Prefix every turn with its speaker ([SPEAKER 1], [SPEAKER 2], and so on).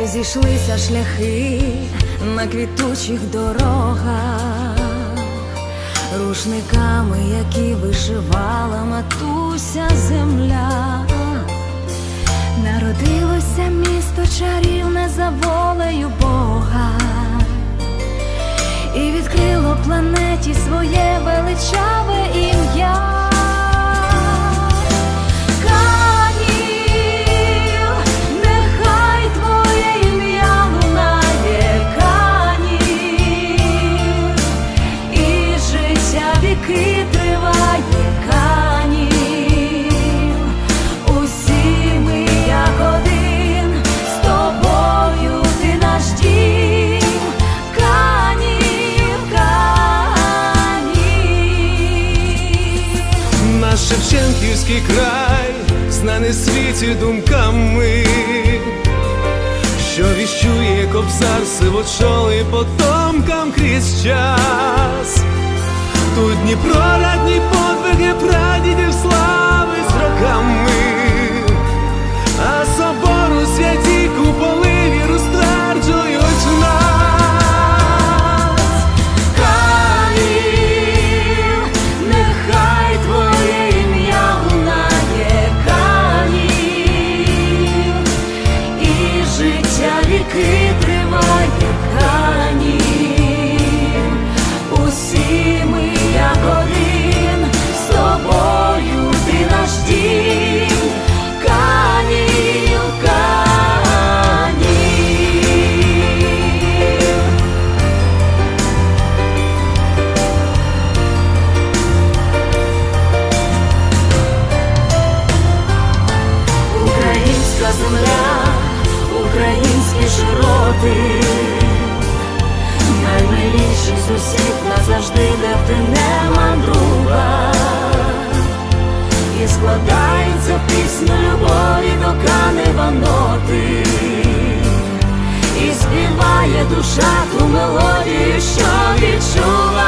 [SPEAKER 1] Розійшлися шляхи на квітучих дорогах, рушниками, які вишивала матуся земля. Народилося місто чарівне за волею
[SPEAKER 2] Шевченківський край, знаний світі думками, що віщує кобзар сивочолий потомкам крізь час.
[SPEAKER 1] Широти, наймиліший сусід назавжди, де б ти не мандрував, і складається пісня любові до канева ноти, і співає душа ту мелодію, що відчув.